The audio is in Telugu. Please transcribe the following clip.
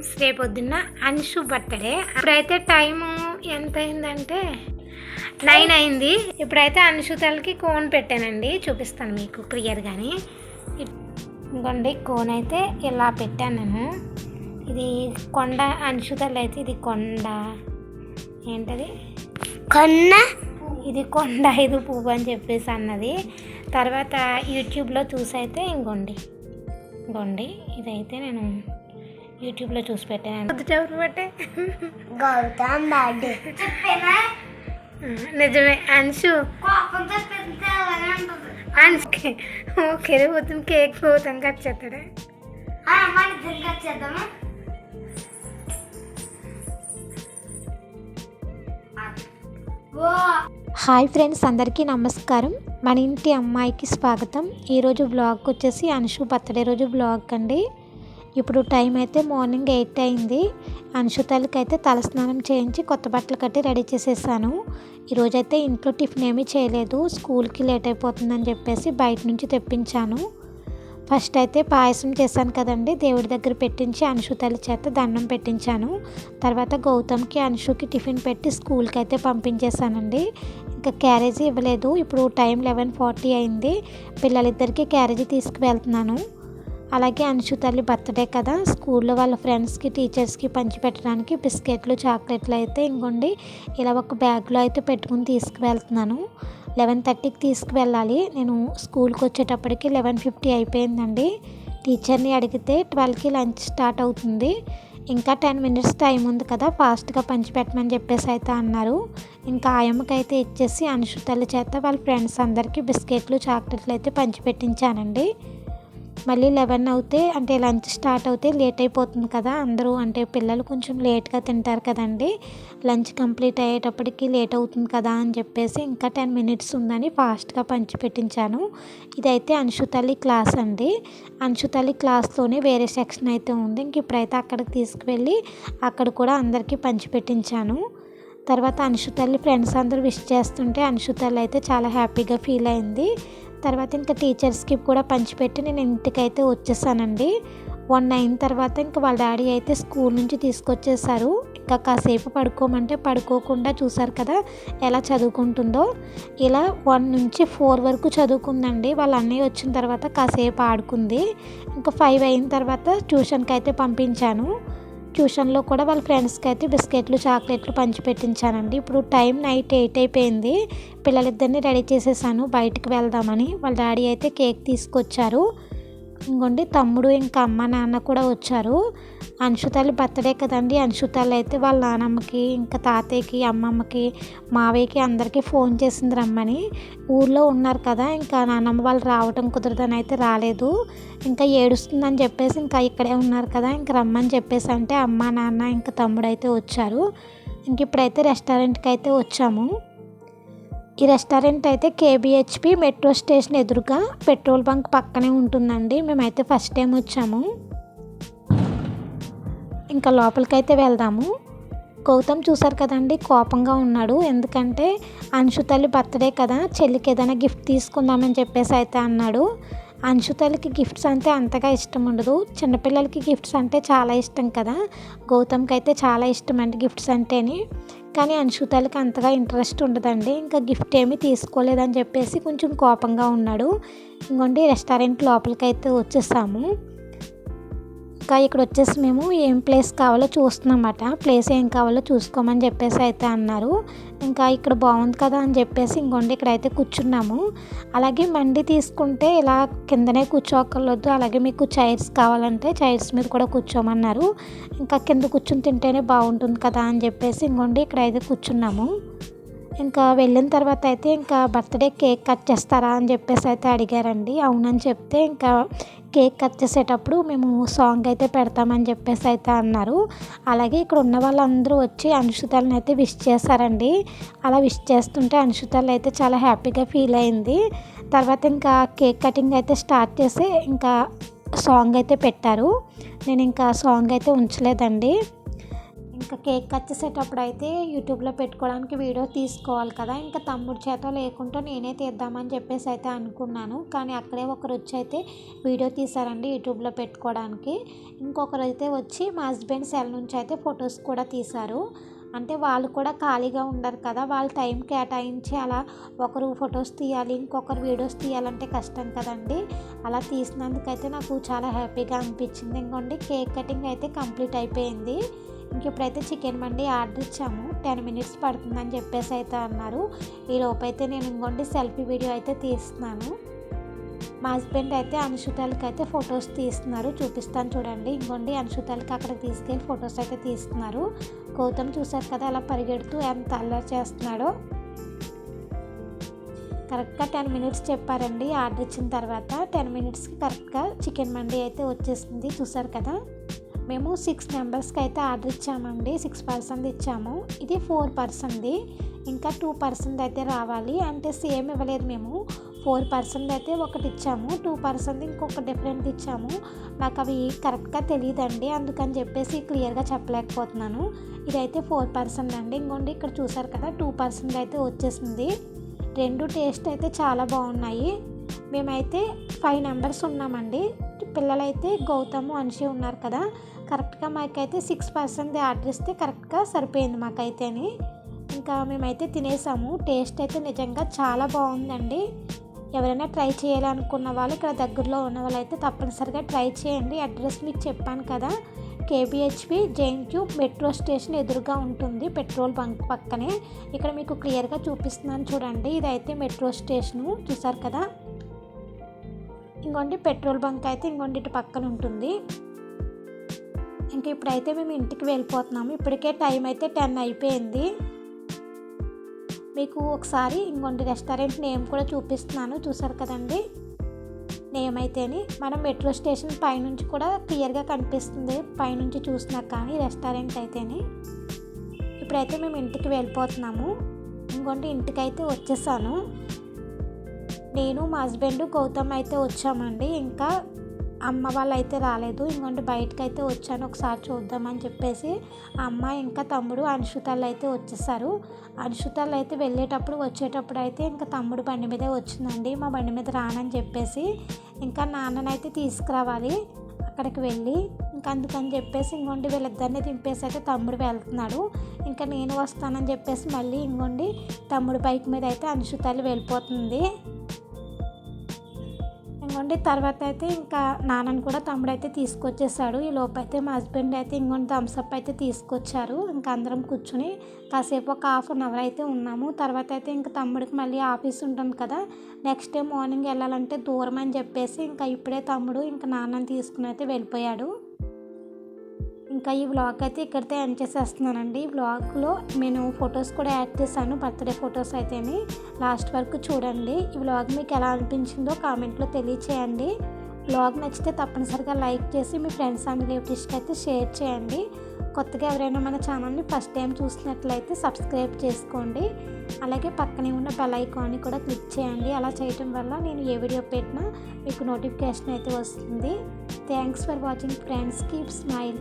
ఫ్రెండ్స్ రేపొద్దున్న అన్షు బర్త్డే ఇప్పుడైతే టైము ఎంత అయిందంటే నైన్ అయింది. ఇప్పుడైతే అన్షు తలకి కోన్ పెట్టానండి. చూపిస్తాను మీకు క్లియర్గాని ఇదిగోండి కోన్ అయితే ఇలా పెట్టాను. నేను ఇది కొండ అన్షు తల్లి అయితే ఇది కొండ. ఏంటది? కొన్న. ఇది కొండ ఇది పువ్వు అని చెప్పేసి అన్నది. తర్వాత యూట్యూబ్లో చూసైతే ఇంకోండి. ఇంకోండి ఇదైతే నేను యూట్యూబ్లో చూసి పెట్టాను. ఎవరు గౌతమ్ బర్త్డే నిజమే. అంశు అంశుకి ఓకే పొద్దున్న కేక్ పోతాం కట్ చేస్తాడే? హాయ్ ఫ్రెండ్స్ అందరికీ నమస్కారం. మన ఇంటి అమ్మాయికి స్వాగతం. ఈరోజు బ్లాగ్ వచ్చేసి అంశు బర్త్డే రోజు బ్లాగ్ అండి. ఇప్పుడు టైం అయితే మార్నింగ్ ఎయిట్ అయింది. అనుషుతాలకి అయితే తలస్నానం చేయించి కొత్త బట్టలు కట్టి రెడీ చేసేసాను. ఈరోజైతే ఇంట్లో టిఫిన్ ఏమీ చేయలేదు. స్కూల్కి లేట్ అయిపోతుందని చెప్పేసి బయట నుంచి తెప్పించాను. ఫస్ట్ అయితే పాయసం చేశాను కదండి. దేవుడి దగ్గర పెట్టించి అంశు తల్లి చేత దండం పెట్టించాను. తర్వాత గౌతమ్కి అనుషుకి టిఫిన్ పెట్టి స్కూల్కి అయితే పంపించేశానండి. ఇంకా క్యారేజీ ఇవ్వలేదు. ఇప్పుడు టైం లెవెన్ ఫార్టీ అయింది. పిల్లలిద్దరికీ క్యారేజీ తీసుకువెళ్తున్నాను. అలాగే అంశు తల్లి బర్త్డే కదా. స్కూల్లో వాళ్ళ ఫ్రెండ్స్కి టీచర్స్కి పంచిపెట్టడానికి బిస్కెట్లు చాక్లెట్లు అయితే ఇంకోండి ఇలా ఒక బ్యాగ్లో అయితే పెట్టుకుని తీసుకువెళ్తున్నాను. లెవెన్ థర్టీకి తీసుకువెళ్ళాలి. నేను స్కూల్కి వచ్చేటప్పటికి లెవెన్ ఫిఫ్టీ అయిపోయిందండి. టీచర్ని అడిగితే ట్వెల్వ్కి లంచ్ స్టార్ట్ అవుతుంది. ఇంకా టెన్ మినిట్స్ టైం ఉంది కదా ఫాస్ట్గా పంచిపెట్టమని చెప్పేసి అయితే అన్నారు. ఇంకా ఆయమ్మకి అయితే ఇచ్చేసి అనుషు తల్లి చేత వాళ్ళ ఫ్రెండ్స్ అందరికీ బిస్కెట్లు చాక్లెట్లు అయితే పంచిపెట్టించానండి. మళ్ళీ లెవెన్ అవుతే అంటే లంచ్ స్టార్ట్ అవుతే లేట్ అయిపోతుంది కదా అందరూ. అంటే పిల్లలు కొంచెం లేట్గా తింటారు కదండి. లంచ్ కంప్లీట్ అయ్యేటప్పటికి లేట్ అవుతుంది కదా అని చెప్పేసి ఇంకా టెన్ మినిట్స్ ఉందని ఫాస్ట్గా పంచిపెట్టించాను. ఇదైతే అంశుతల్లి క్లాస్ అండి. అంశుతల్లి క్లాస్లోనే వేరే సెక్షన్ అయితే ఉంది. ఇంక ఇప్పుడైతే అక్కడికి తీసుకువెళ్ళి అక్కడ కూడా అందరికీ పంచిపెట్టించాను. తర్వాత అంశుతల్లి ఫ్రెండ్స్ అందరూ విష్ చేస్తుంటే అంశుతల్లి అయితే చాలా హ్యాపీగా ఫీల్ అయింది. తర్వాత ఇంకా టీచర్స్కి కూడా పంచిపెట్టి నేను ఇంటికైతే వచ్చేసానండి. వన్ అయిన తర్వాత ఇంకా వాళ్ళ డాడీ అయితే స్కూల్ నుంచి తీసుకొచ్చేసారు. ఇంకా కాసేపు పడుకోమంటే పడుకోకుండా చూసారు కదా ఎలా చదువుకుంటుందో. ఇలా వన్ నుంచి ఫోర్ వరకు చదువుకుందండి. వాళ్ళ అన్నయ్య వచ్చిన తర్వాత కాసేపు ఆడుకుంది. ఇంకా ఫైవ్ అయిన తర్వాత ట్యూషన్కి అయితే పంపించాను. ట్యూషన్లో కూడా వాళ్ళ ఫ్రెండ్స్కి అయితే బిస్కెట్లు చాక్లెట్లు పంచిపెట్టించానండి. ఇప్పుడు టైం నైట్ ఎయిట్ అయిపోయింది. పిల్లలిద్దరిని రెడీ చేసేసాను. బయటకు వెళ్దామని. వాళ్ళ డాడీ అయితే కేక్ తీసుకొచ్చారు. ఇంకోండి తమ్ముడు ఇంకా అమ్మ నాన్న కూడా వచ్చారు. అంశుతాలు బర్త్డే కదండి. అంశుతాలు అయితే వాళ్ళ నానమ్మకి ఇంకా తాతయ్యకి అమ్మమ్మకి మావయ్యకి అందరికీ ఫోన్ చేసింది రమ్మని. ఊర్లో ఉన్నారు కదా ఇంకా నానమ్మ వాళ్ళు రావటం కుదరదని అయితే రాలేదు. ఇంకా ఏడుస్తుందని చెప్పేసి ఇంకా ఇక్కడే ఉన్నారు కదా ఇంక రమ్మని చెప్పేసి అంటే అమ్మ నాన్న ఇంకా తమ్ముడు అయితే వచ్చారు. ఇంక ఇప్పుడైతే రెస్టారెంట్కి అయితే వచ్చాము. ఈ రెస్టారెంట్ అయితే కేబిహెచ్పి మెట్రో స్టేషన్ ఎదురుగా పెట్రోల్ బంక్ పక్కనే ఉంటుందండి. మేమైతే ఫస్ట్ టైం వచ్చాము. ఇంకా లోపలికైతే వెళ్దాము. గౌతమ్ చూసారు కదండి కోపంగా ఉన్నాడు. ఎందుకంటే అంశు తల్లి బర్త్డే కదా చెల్లికి ఏదైనా గిఫ్ట్ తీసుకుందామని చెప్పేసి అయితే అన్నాడు. అంశుతలకి గిఫ్ట్స్ అంటే అంతగా ఇష్టం ఉండదు. చిన్నపిల్లలకి గిఫ్ట్స్ అంటే చాలా ఇష్టం కదా. గౌతమ్కి అయితే చాలా ఇష్టం అండి గిఫ్ట్స్ అంటేని. కానీ అంశుతలకి అంతగా ఇంట్రెస్ట్ ఉండదండి. ఇంకా గిఫ్ట్ ఏమీ తీసుకోలేదని చెప్పేసి కొంచెం కోపంగా ఉన్నాడు. ఇంకోండి రెస్టారెంట్ లోపలికి అయితే వచ్చేసాము. ఇంకా ఇక్కడ వచ్చేసి మేము ఏం ప్లేస్ కావాలో చూస్తున్నామట ప్లేస్ ఏం కావాలో చూసుకోమని చెప్పేసి అయితే అన్నారు. ఇంకా ఇక్కడ బాగుంది కదా అని చెప్పేసి ఇంకోండి ఇక్కడైతే కూర్చున్నాము. అలాగే మండి తీసుకుంటే ఇలా కిందనే కూర్చోకర్లేదు అలాగే మీకు చైర్స్ కావాలంటే చైర్స్ మీద కూడా కూర్చోమన్నారు. ఇంకా కింద కూర్చుని తింటేనే బాగుంటుంది కదా అని చెప్పేసి ఇంకోండి ఇక్కడైతే కూర్చున్నాము. ఇంకా వెళ్ళిన తర్వాత అయితే ఇంకా బర్త్డే కేక్ కట్ చేస్తారా అని చెప్పేసి అయితే అడిగారండి. అవునని చెప్తే ఇంకా కేక్ కట్ చేసేటప్పుడు మేము సాంగ్ అయితే పెడతామని చెప్పేసి అయితే అన్నారు. అలాగే ఇక్కడ ఉన్న వాళ్ళందరూ వచ్చి అనుషితల్ని అయితే విష్ చేశారండి. అలా విష్ చేస్తుంటే అనుషితలు అయితే చాలా హ్యాపీగా ఫీల్ అయింది. తర్వాత ఇంకా కేక్ కటింగ్ అయితే స్టార్ట్ చేసి ఇంకా సాంగ్ అయితే పెట్టారు. నేను ఇంకా సాంగ్ అయితే ఉంచలేదండి. ఇంకా కేక్ కట్ చేసేటప్పుడు అయితే యూట్యూబ్లో పెట్టుకోవడానికి వీడియో తీసుకోవాలి కదా. ఇంకా తమ్ముడు చేత లేకుంటే నేనే తీద్దామని చెప్పేసి అయితే అనుకున్నాను. కానీ అక్కడే ఒకరు వచ్చి అయితే వీడియో తీశారండి యూట్యూబ్లో పెట్టుకోవడానికి. ఇంకొకరు అయితే వచ్చి మా హస్బెండ్ సెల్ నుంచి అయితే ఫొటోస్ కూడా తీశారు. అంటే వాళ్ళు కూడా ఖాళీగా ఉండరు కదా. వాళ్ళు టైం కేటాయించి అలా ఒకరు ఫొటోస్ తీయాలి ఇంకొకరు వీడియోస్ తీయాలంటే కష్టం కదండి. అలా తీసినందుకైతే నాకు చాలా హ్యాపీగా అనిపించింది. ఇంకోండి కేక్ కటింగ్ అయితే కంప్లీట్ అయిపోయింది. ఇంక ఇప్పుడైతే చికెన్ మండి ఆర్డర్ ఇచ్చాము టెన్ మినిట్స్ పడుతుందని చెప్పేసి అయితే అన్నారు. ఈ లోపైతే నేను ఇంకోండి సెల్ఫీ వీడియో అయితే తీస్తున్నాను. మా హస్బెండ్ అయితే అనుషుతాలకి అయితే ఫొటోస్ తీస్తున్నారు. చూపిస్తాను చూడండి. ఇంకోండి అనుషుతాలకి అక్కడ తీసుకెళ్ళి ఫొటోస్ అయితే తీస్తున్నారు. గౌతమ్ చూశారు కదా అలా పరిగెడుతూ ఎంత అల్లరి చేస్తున్నాడో. కరెక్ట్గా టెన్ మినిట్స్ చెప్పారండి. ఆర్డర్ ఇచ్చిన తర్వాత టెన్ మినిట్స్కి కరెక్ట్గా చికెన్ మండి అయితే వచ్చేసింది. చూసారు కదా? మేము సిక్స్ మెంబర్స్కి అయితే ఆర్డర్ ఇచ్చామండి. సిక్స్ పర్సెంట్ ఇచ్చాము. ఇది ఫోర్ పర్సెంట్ది ఇంకా టూ పర్సెంట్ అయితే రావాలి. అంటే సేమ్ ఇవ్వలేదు మేము. ఫోర్ పర్సెంట్ అయితే ఒకటి ఇచ్చాము. టూ పర్సెంట్ ఇంకొక డిఫరెంట్ ఇచ్చాము. నాకు అవి కరెక్ట్గా తెలియదండి అందుకని చెప్పేసి క్లియర్గా చెప్పలేకపోతున్నాను. ఇదైతే ఫోర్ పర్సెంట్ అండి. ఇంకోండి ఇక్కడ చూసారు కదా టూ పర్సెంట్ అయితే వచ్చేసింది. రెండు టేస్ట్ అయితే చాలా బాగున్నాయి. మేమైతే ఫైవ్ నెంబర్స్ ఉన్నామండి. పిల్లలైతే గౌతమ్ అన్షి ఉన్నారు కదా. కరెక్ట్గా మాకైతే సిక్స్ పర్సెంట్ ఆర్డర్ ఇస్తే కరెక్ట్గా సరిపోయింది మాకైతేని. ఇంకా మేమైతే తినేసాము. టేస్ట్ అయితే నిజంగా చాలా బాగుందండి. ఎవరైనా ట్రై చేయాలనుకున్న వాళ్ళు ఇక్కడ దగ్గరలో ఉన్న వాళ్ళు అయితే తప్పనిసరిగా ట్రై చేయండి. అడ్రస్ మీకు చెప్పాను కదా. కేబిహెచ్పి జేఎన్క్యూ మెట్రో స్టేషన్ ఎదురుగా ఉంటుంది పెట్రోల్ బంక్ పక్కనే. ఇక్కడ మీకు క్లియర్గా చూపిస్తున్నాను చూడండి. ఇదైతే మెట్రో స్టేషను. చూసారు కదా. ఇంకోటి పెట్రోల్ బంక్ అయితే ఇంకోండి ఇటు పక్కన ఉంటుంది. ఇంక ఇప్పుడైతే మేము ఇంటికి వెళ్ళిపోతున్నాము. ఇప్పటికే టైం అయితే టెన్ అయిపోయింది. మీకు ఒకసారి ఇంకొంటి రెస్టారెంట్ నేమ్ కూడా చూపిస్తున్నాను. చూసారు కదండి? నేమ్ అయితేని మనం మెట్రో స్టేషన్ పైనుంచి కూడా క్లియర్గా కనిపిస్తుంది. పైనుంచి చూసినా కానీ రెస్టారెంట్ అయితేని. ఇప్పుడైతే మేము ఇంటికి వెళ్ళిపోతున్నాము. ఇంకొంటి ఇంటికి అయితే వచ్చేసాను. నేను మా హస్బెండ్ గౌతమ్ అయితే వచ్చామండి. ఇంకా అమ్మ వాళ్ళు అయితే రాలేదు. ఇంకొంటి బయటకు అయితే వచ్చాను. ఒకసారి చూద్దామని చెప్పేసి అమ్మ ఇంకా తమ్ముడు అనుషుతాలు అయితే వచ్చేసారు. అనుషుతాలు అయితే వెళ్ళేటప్పుడు వచ్చేటప్పుడు అయితే ఇంకా తమ్ముడు బండి మీదే వచ్చిందండి. మా బండి మీద రానని చెప్పేసి ఇంకా నాన్ననైతే తీసుకురావాలి అక్కడికి వెళ్ళి. ఇంకా అందుకని చెప్పేసి ఇంకొండి వీళ్ళిద్దరిని దింపేసి అయితే తమ్ముడు వెళ్తున్నాడు. ఇంకా నేను వస్తానని చెప్పేసి మళ్ళీ ఇంకొండి తమ్ముడు బైక్ మీద అయితే అనుషుతాలు వెళ్ళిపోతుంది. ఇంకోండి తర్వాత అయితే ఇంకా నాన్నని కూడా తమ్ముడు అయితే తీసుకొచ్చేసాడు. ఈ లోపైతే అయితే మా హస్బెండ్ అయితే ఇంకొన్ని థమ్స్అప్ అయితే తీసుకొచ్చారు. ఇంకా అందరం కూర్చుని కాసేపు ఒక హాఫ్ అన్ అవర్ అయితే ఉన్నాము. తర్వాత అయితే ఇంకా తమ్ముడికి మళ్ళీ ఆఫీస్ ఉంటుంది కదా. నెక్స్ట్ డే మార్నింగ్ వెళ్ళాలంటే దూరం అని చెప్పేసి ఇంకా ఇప్పుడే తమ్ముడు ఇంకా నాన్నని తీసుకుని అయితే వెళ్ళిపోయాడు. ఇంకా ఈ వ్లాగ్ అయితే ఇక్కడితే ఎండ్ చేసేస్తున్నానండి. ఈ వ్లాగ్లో నేను ఫొటోస్ కూడా యాడ్ చేశాను. బర్త్డే ఫొటోస్ అయితేని లాస్ట్ వరకు చూడండి. ఈ వ్లాగ్ మీకు ఎలా అనిపించిందో కామెంట్లో తెలియచేయండి. వ్లాగ్ నచ్చితే తప్పనిసరిగా లైక్ చేసి మీ ఫ్రెండ్స్ అండ్ రిలేటివ్స్కి అయితే షేర్ చేయండి. కొత్తగా ఎవరైనా మన ఛానల్ని ఫస్ట్ టైం చూసినట్లయితే సబ్స్క్రైబ్ చేసుకోండి. అలాగే పక్కనే ఉన్న బెల్ ఐకాన్ని కూడా క్లిక్ చేయండి. అలా చేయటం వల్ల నేను ఏ వీడియో పెట్టినా మీకు నోటిఫికేషన్ అయితే వస్తుంది. Thanks for watching friends keep smile